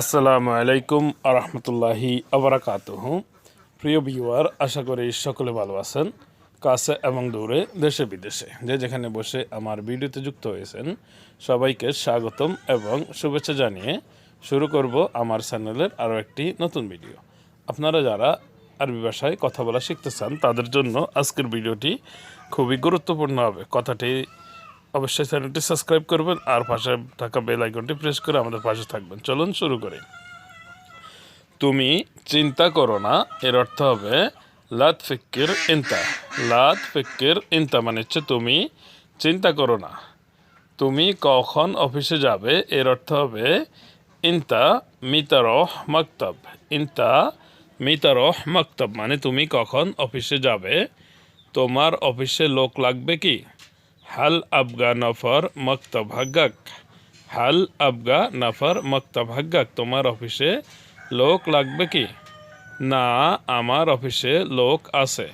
আসসালামু আলাইকুম আরহামতুল্লাহি আবরাকাতুহ। প্রিয় ভিউয়ার, আশা করি সকলে ভালো আছেন, কাছে এবং দূরে, দেশে বিদেশে। যে যেখানে বসে আমার ভিডিওতে যুক্ত হয়েছেন, সবাইকে স্বাগতম এবং শুভেচ্ছা জানিয়ে শুরু করব আমার চ্যানেলের আরও একটি নতুন ভিডিও। আপনারা যারা আরবি ভাষায় কথা বলা শিখতে চান, তাদের জন্য আজকের ভিডিওটি খুবই গুরুত্বপূর্ণ হবে। কথাটি অবশ্যই চ্যানেলটি সাবস্ক্রাইব করবেন আর পাশে থাকা বেল আইকনটি প্রেস করে আমাদের পাশে থাকবেন। চলুন শুরু করি। তুমি চিন্তা করো না, এর অর্থ হবে লাত ফিক্কির ইন্তা। লাত ফিক্কির ইন্তা মানে হচ্ছে তুমি চিন্তা করো না। তুমি কখন অফিসে যাবে, এর অর্থ হবে ইন্তা মিতারহ মক্তব। ইন্তা মিতারহ মক্তব মানে তুমি কখন অফিসে যাবে, তোমার অফিসে লোক লাগবে কি? হাল আবগা নফর মক্তব হাগ্গাক হাল আবগা নফর মক্তব হাগ্গাক তোমার অফিসে লোক লাগবে কি? না, আমার অফিসে লোক আছে।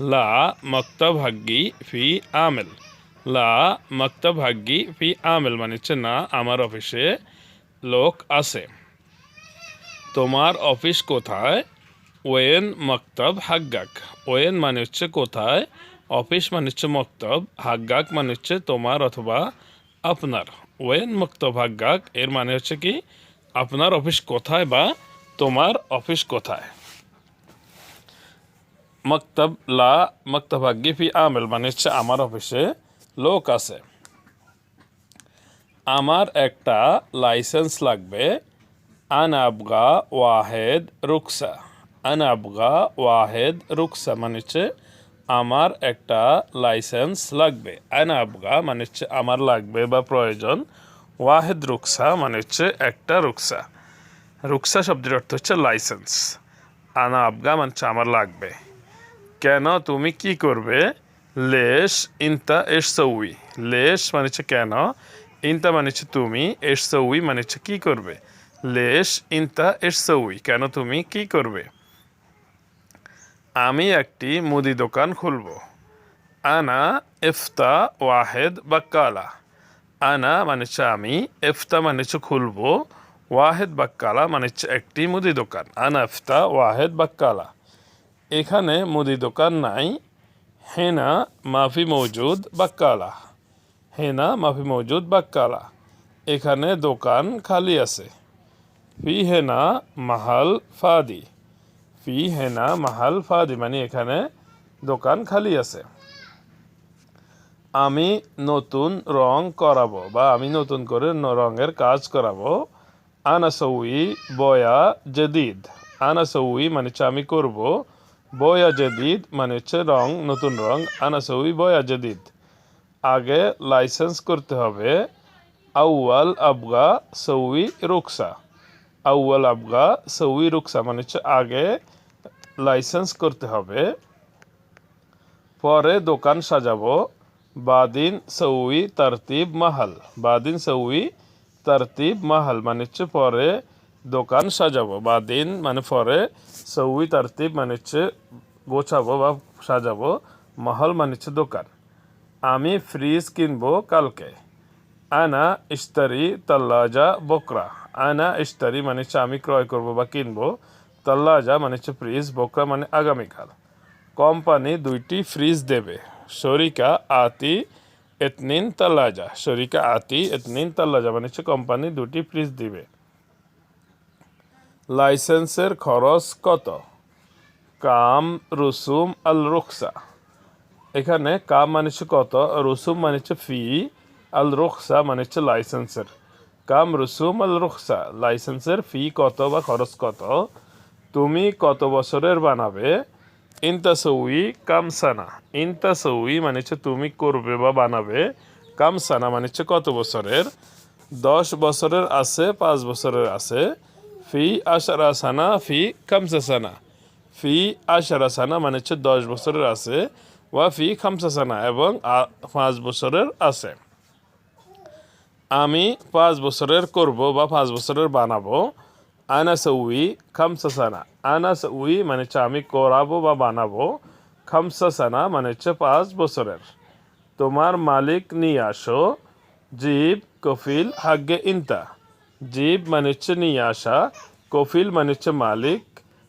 লা মক্তব হাগ্গি ফি আমেল। লা মক্তব হাগ্গি ফি আমেল মানে হচ্ছে, না, আমার অফিসে লোক আছে। তোমার অফিস কোথায়? ওয়েন মক্তব হাগ্গাক ওয়েন মানে হচ্ছে, কোথায়? অফিস মানে হচ্ছে মক্তব হাগ্গাক মানে হচ্ছে তোমার অথবা আপনার ওয়েন মক্তব হাগ্গাক এর মানে হচ্ছে কি আপনার অফিস কোথায় বা তোমার অফিস কোথায় মক্তব লা মক্তব ফি আমেল মানে হচ্ছে আমার অফিসে লোক আছে আমার একটা লাইসেন্স লাগবে আনাবগা ওয়াহেদ রুকসা আনাবগা ওয়াহেদ রুকসা মানে হচ্ছে আমার একটা লাইসেন্স লাগবে। আনাবগা মানে হচ্ছে আমার লাগবে বা প্রয়োজন ওয়াহেদ রুকসা মানে হচ্ছে একটা রুকসা। রুকসা শব্দের অর্থ হচ্ছে লাইসেন্স। আনা আবগা মানে হচ্ছে আমার লাগবে। কেন তুমি কি করবে? লেশ ইনতা এস সৌই লেশ মানে হচ্ছে কেন? ইনতা মানে হচ্ছে তুমি এস সৌই মানে হচ্ছে কী করবে? লেশ ইনতা এস সৌই কেন তুমি কি করবে? আমি একটি মুদি দোকান খুলব। আনা ইফতা ওয়াহেদ বাক্কালা। আনা মানে আমি ইফতা মানে খুলবো। ওয়াহেদ বাক্কালা মানে একটি মুদি দোকান। আনা ইফতা ওয়াহেদ বাক্কালা। এখানে মুদি দোকান নাই। হেনা মাফি মৌজুদ বাক্কালা। হেনা মাফি মৌজুদ বাক্কালা। এখানে দোকান খালি আছে। ফি হেনা মাহাল ফাদি। ফি হেনা মাহাল ফাদি মানে এখানে দোকান খালি আছে। আমি নতুন রং করাবো বা আমি নতুন করে রঙের কাজ করাবো। আনাসৌই বয়া জদিদ। আনাসৌই মানে হচ্ছে আমি করব। বয়া জদিদ মানে হচ্ছে রং, নতুন রং। আনাসৌই বয়া জদিদ। আগে লাইসেন্স করতে হবে। আউয়াল আবগা সৌই রুকসা। আউয়াল আবগা সৌই রুকসা মানে হচ্ছে আগে লাইসেন্স করতে হবে। পরে দোকান সাজাবো। বাদিন সৌই তারতিব মাহাল। বাদিন সৌই তারতিব মাহাল মানে হচ্ছে পরে দোকান সাজাবো। বাদিন মানে পরে, সৌই তারতিব মানে হচ্ছে গোছাবো বা সাজাবো। মাহল মানে হচ্ছে দোকান। আমি ফ্রিজ কিনবো কালকে। আনা ইস্তারি তাল্লাজা বকরা। আনা ইস্তারি মানে হচ্ছে আমি ক্রয় করব বা কিনবো। তাল্লাজা মানে হচ্ছে ফ্রিজ বকরা মানে আগামীকাল কোম্পানি দুইটি ফ্রিজ দেবে। শরিকা, আতি, এতনিন, তাল্লাজা। শরিকা, আতি, এতনিন, তাল্লাজা মানে হচ্ছে কোম্পানি দুটি ফ্রিজ দিবে। লাইসেন্সের খরচ কত? কাম, রুসুম আল রুকসা এখানে কাম মানে হচ্ছে কত? রুসুম মানে হচ্ছে ফি আল রুকসা মানে হচ্ছে লাইসেন্সের কাম, রুসুম আল রুকসা লাইসেন্সের ফি কত বা খরচ কত? তুমি কত বছরের বানাবে? ইনতাসৌই কামসানা। ইনতাসৌই মানে হচ্ছে তুমি করবে বা বানাবে। কামসানা মানে হচ্ছে কত বছরের? দশ বছরের আছে, পাঁচ বছরের আছে। ফি আশারা সানা, ফি কামসা সানা। ফি আশারা সানা মানে হচ্ছে দশ বছরের আছে। ওয়া ফি খামসাসানা এবং পাঁচ বছরের আছে। আমি পাঁচ বছরের করব বা পাঁচ বছরের বানাবো। আনা সৌই খামসা সানা আনা মানে হচ্ছে আমি করাবো বা বানাবো খামসা মানে হচ্ছে পাঁচ বছরের তোমার মালিক নিয়ে আসো জীব কফিল হাগ্গে ইনতা জিব মানে হচ্ছে নিয়ে আসা কফিল মানে হচ্ছে মালিক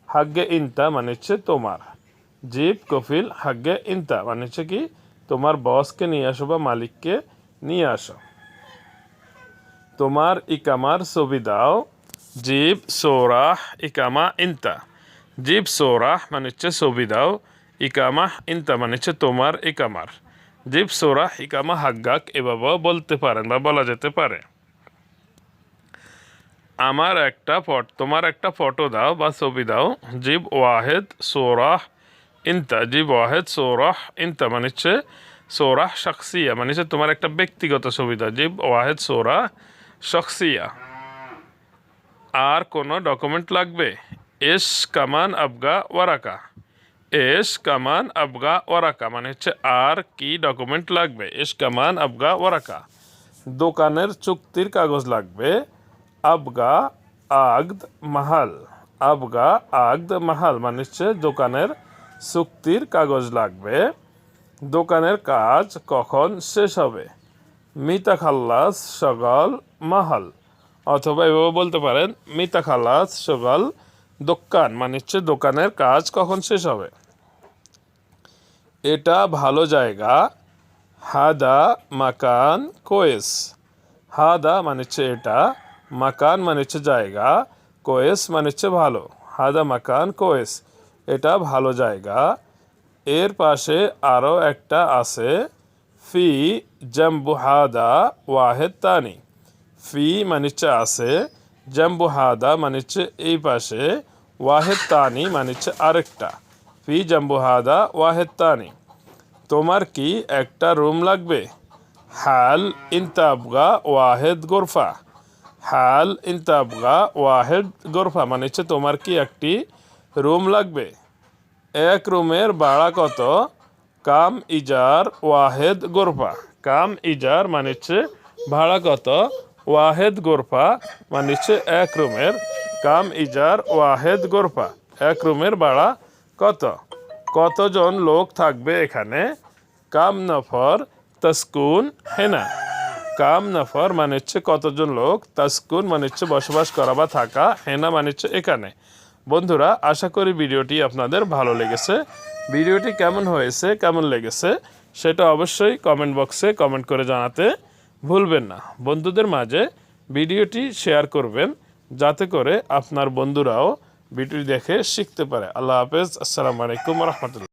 হাগ্গে ইনতা মানে হচ্ছে তোমার জিব কফিল হাগ্গে ইনতা মানে হচ্ছে কি তোমার বসকে নিয়ে আসো বা মালিককে নিয়ে আসো তোমার ইকামার ছবি দাও জিব সোরাহ ইকামা ইনতা জিব সোরাহ মানে হচ্ছে ছবি দাও ইকামা ইনতা মানে হচ্ছে তোমার ইকামার জিব সোরাহ ইকামা হাগ্গাক এভাবেও বলতে পারেন বা বলা যেতে পারে আমার একটা ফট তোমার একটা ফটো দাও বা ছবি দাও জিব ওয়াহেদ সোরাহ ইনতা জিব ওয়াহেদ সোরাহ ইনতা মানে হচ্ছে সোরাহ শখসিয়া মানে হচ্ছে তোমার একটা ব্যক্তিগত ছবি দাও জিব ওয়াহেদ সোরাহ শখসিয়া আর কোনো ডকুমেন্ট লাগবে? এস কামান আবগা ওয়ারাকা। এস কামান আবগা ওয়ারাকা মানে হচ্ছে আর কি ডকুমেন্ট লাগবে? এস কামান আবগা ওয়ারাকা। দোকানের চুক্তির কাগজ লাগবে। আবগা আগদ মাহাল। আবগা আগদ মাহাল মানে হচ্ছে দোকানের চুক্তির কাগজ লাগবে। দোকানের কাজ কখন শেষ হবে? মিতা খাল্লাস সগল মাহাল। অথবা এভাবে বলতে পারেন, মিতা খাল্লাস সগল দোকান মানে হচ্ছে দোকানের কাজ কখন শেষ হবে? এটা ভালো জায়গা। হাদা মাকান কোয়েস। হাদা মানে হচ্ছে এটা, মাকান মানে হচ্ছে জায়গা, কোয়েস মানে হচ্ছে ভালো। হাদা মাকান কোয়েস, এটা ভালো জায়গা। এর পাশে আরও একটা আছে, ফি জম্বু হাদা ওয়াহেদ তানি। ফি মানে হচ্ছে আছে জাম্বু হাদা মানে হচ্ছে এই পাশে ওয়াহেদ তানি মানে হচ্ছে আরেকটা। ফি জাম্বু হাদা ওয়াহেদ তানি তোমার কি একটা রুম লাগবে? হাল ইনতাবগা, ওয়াহেদ গোরফা। হাল ইনতাবগা, ওয়াহেদ গোরফা মানে হচ্ছে তোমার কি একটি রুম লাগবে? এক রুমের ভাড়া কত? কাম ইজার, ওয়াহেদ গোরফা। কাম ইজার মানে হচ্ছে ভাড়া কত? ওয়াহেদ গোরফা মানে হচ্ছে এক রুমের কাম ইজার ওয়াহেদ গোরফা এক রুমের ভাড়া কত? কতজন লোক থাকবে এখানে? কাম নফর, তস্কুন, হেনা। কাম নফর মানে হচ্ছে কতজন লোক? তাস্কুন মানে হচ্ছে বসবাস করা বা থাকা, হেনা মানে হচ্ছে এখানে। বন্ধুরা, আশা করি ভিডিওটি আপনাদের ভালো লেগেছে। ভিডিওটি কেমন হয়েছে, কেমন লেগেছে, সেটা অবশ্যই কমেন্ট বক্সে কমেন্ট করে জানাতে ভুলবেন না। বন্ধুদের মাঝে ভিডিওটি শেয়ার করবেন, যাতে করে আপনার বন্ধুরাও ভিডিওটি দেখে শিখতে পারে। আল্লাহ হাফেজ। আসসালামু আলাইকুম রহমতুল্লাহ।